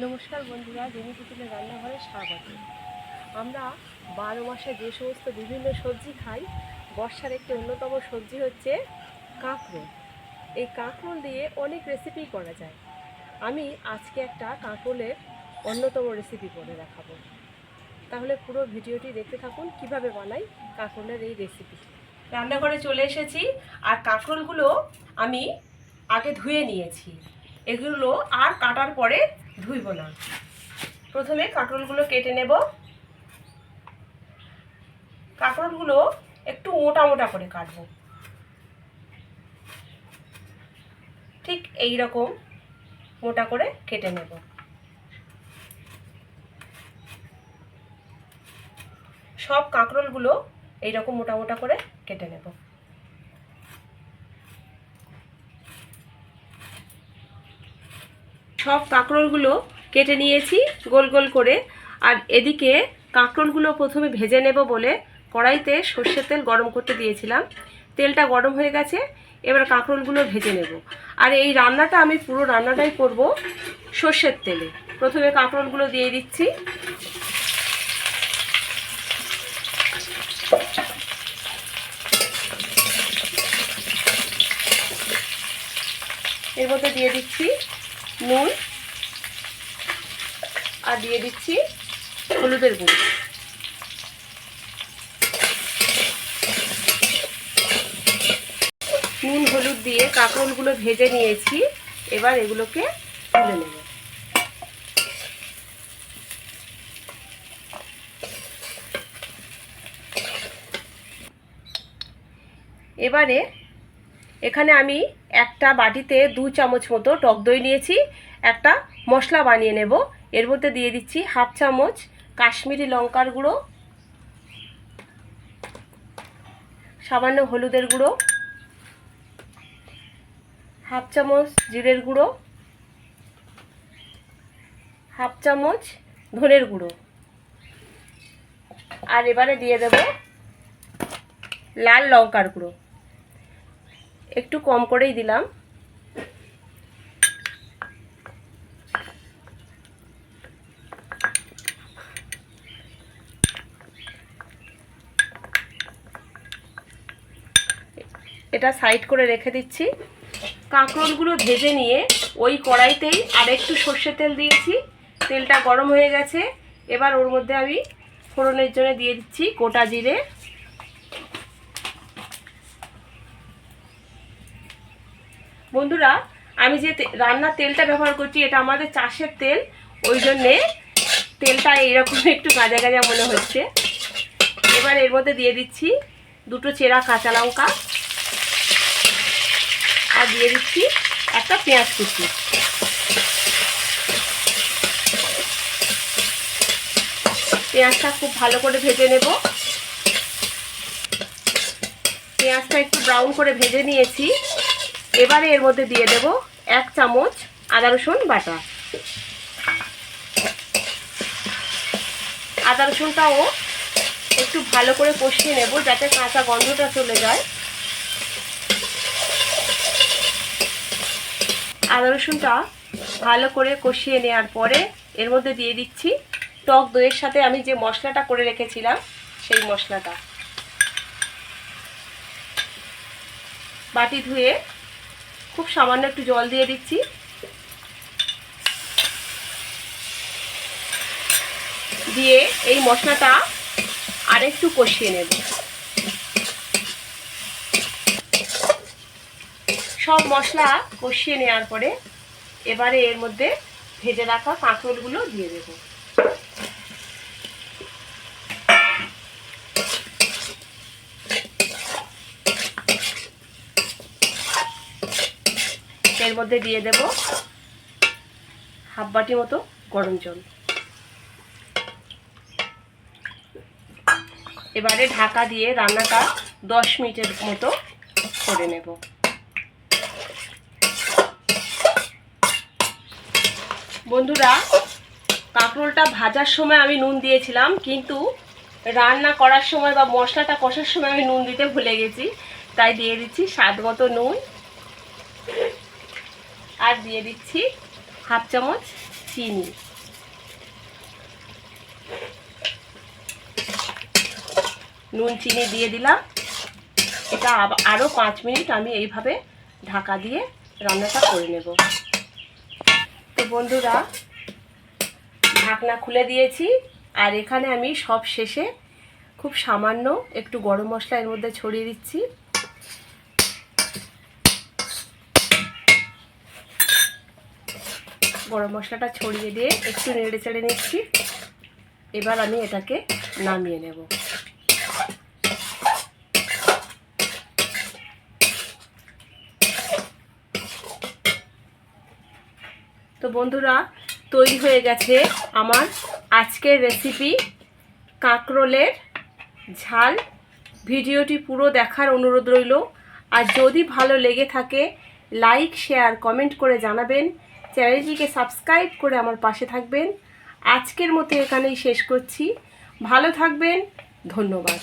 নমস্কার বন্ধুরা জমি পুতুলের রান্নাঘরে স্বাগত। আমরা বারো মাসে যে সমস্ত বিভিন্ন সবজি খাই, বর্ষার একটি অন্যতম সবজি হচ্ছে কাঁকরোল। এই কাঁকরোল দিয়ে অনেক রেসিপি করা যায়। আমি আজকে একটা কাঁকরোলের অন্যতম রেসিপি করে দেখাবো। তাহলে পুরো ভিডিওটি দেখতে থাকুন, কীভাবে বানাই কাঁকরোলের এই রেসিপি রান্নাঘরে চলে এসেছি, আর কাঁকরোলগুলো আমি আগে ধুয়ে নিয়েছি। এগুলো আর কাটার পরে ধুইব না। প্রথমে কাঁকরোলগুলো কেটে নেব। কাঁকরোলগুলো একটু মোটা মোটা করে কাটবো। ঠিক এই রকম মোটা করে কেটে নেব। সব কাঁকরোলগুলো এইরকম মোটা মোটা করে কেটে নেব। সব কাঁকরোলগুলো কেটে নিয়েছি গোল গোল করে। আর এদিকে কাঁকরোলগুলো প্রথমে ভেজে নেব বলে কড়াইতে সর্ষের তেল গরম করতে দিয়েছিলাম। তেলটা গরম হয়ে গেছে, এবার কাঁকরোলগুলো ভেজে নেব। আর এই রান্নাটা আমি পুরো রান্নাটাই করব সর্ষের তেলে। প্রথমে কাঁকরোলগুলো দিয়ে দিচ্ছি। এর মধ্যে দিয়ে দিচ্ছি নুন আর দিয়ে দিচ্ছি হলুদের গুঁড়ো। নুন, হলুদ দিয়ে কাঁকরোলগুলো ভেজে নিয়েছি। এবার এগুলোকে তুলে নেব। এবারে এখানে আমি একটা বাটিতে দু চামচ মতো টক দই নিয়েছি, একটা মশলা বানিয়ে নেব। এর মধ্যে দিয়ে দিচ্ছি হাফ চামচ কাশ্মীরি লঙ্কার গুঁড়ো, সামান্য হলুদের গুঁড়ো, হাফ চামচ জিরের গুঁড়ো, হাফ চামচ ধনের গুঁড়ো। আর এবারে দিয়ে দেব লাল লঙ্কার গুঁড়ো। একটু কম করেই দিলাম। এটা সাইড করে রেখে দিচ্ছি। কাঁকরোলগুলো ভেজে নিয়ে ওই কড়াইতেই আর একটু সর্ষে তেল দিয়েছি। তেলটা গরম হয়ে গেছে। এবার ওর মধ্যে আমি ফোড়নের জন্য দিয়ে দিচ্ছি গোটা জিরে। বন্ধুরা, আমি যে রান্নার তেলটা ব্যবহার করছি, এটা আমাদের চাষের তেল, ওই জন্যে তেলটা এইরকম একটু গাজা গাজা মনে হচ্ছে। এবার এর মধ্যে দিয়ে দিচ্ছি দুটো চেরা কাঁচা লঙ্কা আর দিয়ে দিচ্ছি একটা পেঁয়াজ কুচি। পেঁয়াজটা খুব ভালো করে ভেজে নেব। পেঁয়াজটা একটু ব্রাউন করে ভেজে নিয়েছি। এবারে এর মধ্যে দিয়ে দেব এক চামচ আদা রসুন বাটা। আদা রসুনটাও একটু ভালো করে কষিয়ে নেব যাতে কাঁচা গন্ধটা চলে যায়। আদা রসুনটা ভালো করে কষিয়ে নেওয়ার পরে এর মধ্যে দিয়ে দিচ্ছি টক দইয়ের সাথে আমি যে মশলাটা করে রেখেছিলাম সেই মশলাটা। বাটি ধুয়ে খুব সামান্য একটু জল দিয়ে দিচ্ছি। দিয়ে এই মশলাটা আরেকটু কষিয়ে নেব। সব মশলা কষিয়ে নেওয়ার পরে এবারে এর মধ্যে ভেজে রাখা কাঁকরোলগুলো দিয়ে দেব। এর মধ্যে দিয়ে দেব হাফ বাটি মতো গরম জল। এবারে ঢাকা দিয়ে রান্নাটা দশ মিনিটের মতো করে নেব। বন্ধুরা, কাঁকরোলটা ভাজার সময় আমি নুন দিয়েছিলাম, কিন্তু রান্না করার সময় বা মশলাটা কষার সময় আমি নুন দিতে ভুলে গেছি, তাই দিয়ে দিচ্ছি স্বাদ মতো নুন। আর দিয়ে দিচ্ছি হাফ চামচ চিনি। নুন, চিনি দিয়ে দিলাম। এটা আরও পাঁচ মিনিট আমি এইভাবে ঢাকা দিয়ে রান্নাটা করে নেব। তো বন্ধুরা, ঢাকনা খুলে দিয়েছি। আর এখানে আমি সব শেষে খুব সামান্য একটু গরম মশলা এর মধ্যে ছড়িয়ে দিচ্ছি। গরম মশলাটা ছড়িয়ে দিয়ে একটু নেড়ে চেড়ে নিচ্ছি। এবার আমি এটাকে নামিয়ে নেব। তো বন্ধুরা, তৈরি হয়ে গেছে আমার আজকের রেসিপি কাঁকরোলের ঝাল। ভিডিওটি পুরো দেখার অনুরোধ রইল। আর যদি ভালো লেগে থাকে লাইক শেয়ার কমেন্ট করে জানাবেন। চ্যানেলটিকে সাবস্ক্রাইব করে আমার পাশে থাকবেন। আজকের মতো এখানেই শেষ করছি। ভালো থাকবেন। ধন্যবাদ।